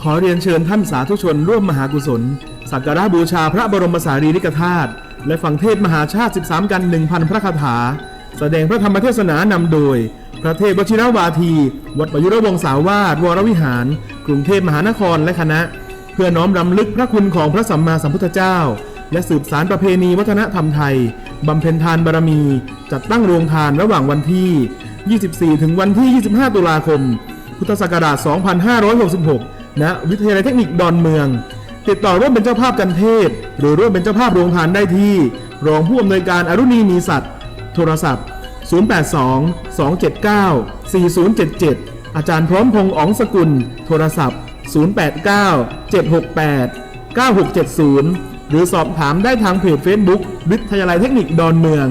ขอเรียนเชิญท่านสาธุชนร่วมมหากุศล สักการะบูชาพระบรมสารีริกธาตุและฟังเทศมหาชาติ 13 กัน 1,000 พระคาถา แสดงพระธรรมเทศนานำโดย พระเทพวชิรวาที วัดประยุรวงศาวาสวรวิหาร กรุงเทพมหานครและคณะ เพื่อน้อมรำลึกพระคุณของพระสัมมาสัมพุทธเจ้า และสืบสารประเพณีวัฒนธรรมไทยบำเพ็ญทานบารมี จัดตั้งโรงทานระหว่างวันที่ 24 ถึงวันที่ 25 ตุลาคม พุทธศักราช 2566ณวิทยาลัยเทคนิคดอนเมือง ติดต่อร่วมเป็นเจ้าภาพกันเทศ หรือร่วมเป็นเจ้าภาพโรงทานได้ที่ รองผู้อำนวยการอรุณีมีสัตว์ โทรศัพท์ 082 279 4077อาจารย์พร้อมพงษ์อ๋องสกุล โทรศัพท์ 089 768 9670 หรือสอบถามได้ทางเพจ Facebook วิทยาลัยเทคนิคดอนเมือง